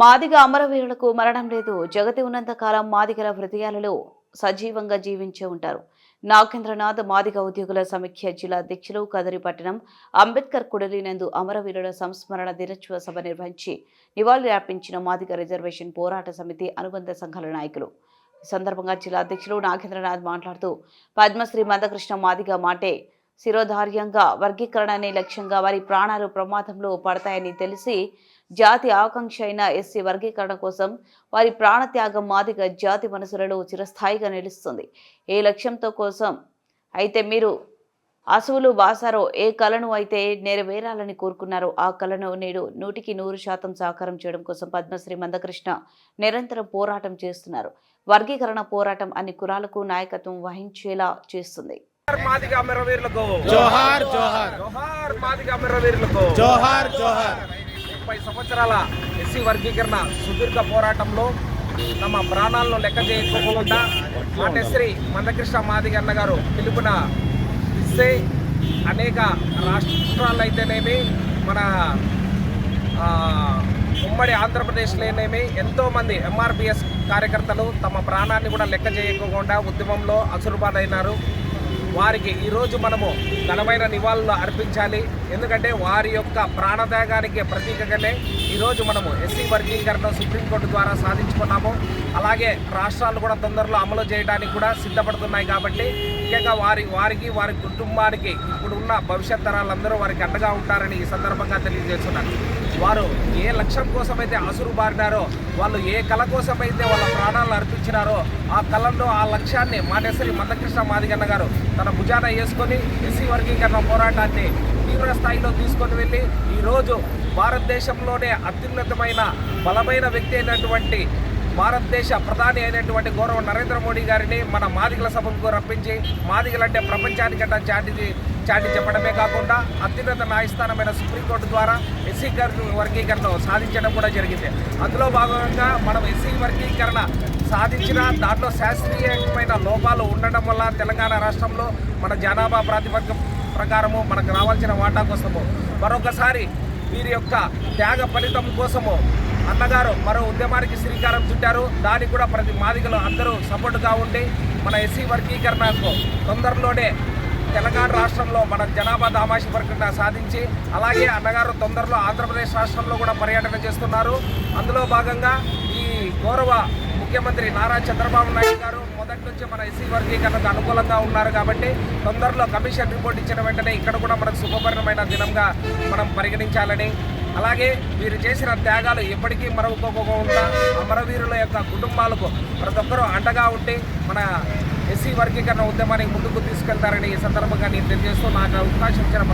మాదిగ అమరవీరులకు మరణం లేదు. జగతి ఉన్నంత కాలం మాదిగల హృదయాలలో సజీవంగా జీవించే ఉంటారు. నాగేంద్రనాథ్ మాదిగ ఉద్యోగుల సమీక్ష జిల్లా అధ్యక్షులు కదరిపట్టణం అంబేద్కర్ కుడలినందు అమరవీరుల సంస్మరణ దినోత్సవ సభ నిర్వహించి నివాళులర్పించిన మాదిగ రిజర్వేషన్ పోరాట సమితి అనుబంధ సంఘాల నాయకులు. ఈ సందర్భంగా జిల్లా అధ్యక్షులు నాగేంద్రనాథ్ మాట్లాడుతూ పద్మశ్రీ మందకృష్ణ మాదిగ మాటే శిరోధార్యంగా వర్గీకరణ అనే లక్ష్యంగా వారి ప్రాణాలు ప్రమాదంలో పడతాయని తెలిసి జాతి ఆకాంక్ష అయిన ఎస్సీ వర్గీకరణ కోసం వారి ప్రాణత్యాగం మాదిగా జాతి మనసులలో చిరస్థాయిగా నిలుస్తుంది. ఏ లక్ష్యంతో కోసం అయితే మీరు అసువులు బాసారో ఏ కళను అయితే నెరవేరాలని కోరుకున్నారో ఆ కళను నేడు నూటికి నూరు శాతం సాకారం చేయడం కోసం పద్మశ్రీ మందకృష్ణ నిరంతరం పోరాటం చేస్తున్నారు. వర్గీకరణ పోరాటం అన్ని కులాలకు నాయకత్వం వహించేలా చేస్తుంది. మాదిగ అమరవీరులకు. జోహార్ జోహార్. జోహార్ మాదిగ అమరవీరులకు. జోహార్ జోహార్. ముప్పై సంవత్సరాల ఎస్సీ వర్గీకరణ సుదీర్ఘ పోరాటంలో తమ ప్రాణాలను లెక్క చేయకపోకుండా మాటశ్రీ మందకృష్ణ మాదిగ అన్న గారు పిలుపున ఇస్తే అనేక రాష్ట్రాలు అయితేనేమి మన ఉమ్మడి ఆంధ్రప్రదేశ్లోనేమి ఎంతోమంది ఎంఆర్పిఎస్ కార్యకర్తలు తమ ప్రాణాన్ని కూడా లెక్క చేయకుండా ఉద్యమంలో అసురుబాదైనారు వారికి ఈరోజు మనము ఘనమైన నివాళులు అర్పించాలి. ఎందుకంటే వారి యొక్క ప్రాణత్యాగానికి ప్రతీకగానే ఈరోజు మనము ఎస్సీ వర్గీకరణ సుప్రీంకోర్టు ద్వారా సాధించుకున్నాము. అలాగే రాష్ట్రాలు కూడా తొందరలో అమలు చేయడానికి కూడా సిద్ధపడుతున్నాయి కాబట్టి ముఖ్యంగా వారి వారికి వారి కుటుంబానికి ఇప్పుడున్న భవిష్యత్ తరాలందరూ వారికి అండగా ఉంటారని ఈ సందర్భంగా తెలియజేస్తున్నాను. వారు ఏ లక్ష్యం కోసమైతే అసురు బారినారో వాళ్ళు ఏ కళ కోసమైతే వాళ్ళ ప్రాణాలను అర్పించినారో ఆ కళలో ఆ లక్ష్యాన్ని మాటేశ్వరి మందకృష్ణ మాదిగన్న గారు తన భుజాన వేసుకొని ఎస్సీ వర్గీకరణ పోరాటాన్ని తీవ్ర స్థాయిలో తీసుకొని వెళ్ళి ఈరోజు భారతదేశంలోనే అత్యున్నతమైన బలమైన వ్యక్తి అయినటువంటి భారతదేశ ప్రధాని అయినటువంటి గౌరవ నరేంద్ర మోడీ గారిని మన మాదిగల సభకు రప్పించి మాదిగలంటే ప్రపంచానికంటే చాటి చాటి చెప్పడమే కాకుండా అత్యున్నత న్యాయస్థానమైన సుప్రీంకోర్టు ద్వారా ఎస్సీ వర్గీకరణ సాధించడం కూడా జరిగింది. అందులో భాగంగా మనం ఎస్సీ వర్గీకరణ సాధించిన దాంట్లో శాస్త్రీయమైన లోపాలు ఉండడం వల్ల తెలంగాణ రాష్ట్రంలో మన జనాభా ప్రాతిపదిక ప్రకారము మనకు రావాల్సిన వాటా కోసము. మరొకసారి వీరి యొక్క త్యాగ ఫలితం కోసము అన్నగారు మరో ఉద్యమానికి శ్రీకారం చుట్టారు. దానికి కూడా ప్రతి మాదిగలు అందరూ సపోర్టుగా ఉండి మన ఎస్సీ వర్గీకరణకు తొందరలోనే తెలంగాణ రాష్ట్రంలో మన జనాభా దామాషి వర్గంగా సాధించి అలాగే అన్నగారు తొందరలో ఆంధ్రప్రదేశ్ రాష్ట్రంలో కూడా పర్యటన చేస్తున్నారు. అందులో భాగంగా ఈ గౌరవ ముఖ్యమంత్రి నారా చంద్రబాబు నాయుడు గారు మొదటి నుంచి మన ఎస్సీ వర్గీకరణకు అనుకూలంగా ఉన్నారు కాబట్టి తొందరలో కమిషన్ రిపోర్ట్ ఇచ్చిన వెంటనే ఇక్కడ కూడా మనకు శుభపరిణమైన దినంగా మనం పరిగణించాలని. అలాగే వీరు చేసిన త్యాగాలు ఎప్పటికీ మరవకోకుండా అమరవీరుల యొక్క కుటుంబాలకు ప్రతి ఒక్కరూ అండగా ఉండి మన ఎస్సీ వర్గీకరణ ఉద్యమానికి ముందుకు తీసుకెళ్తారని ఈ సందర్భంగా నేను తెలియజేస్తూ నాకు అవకాశం ఇచ్చిన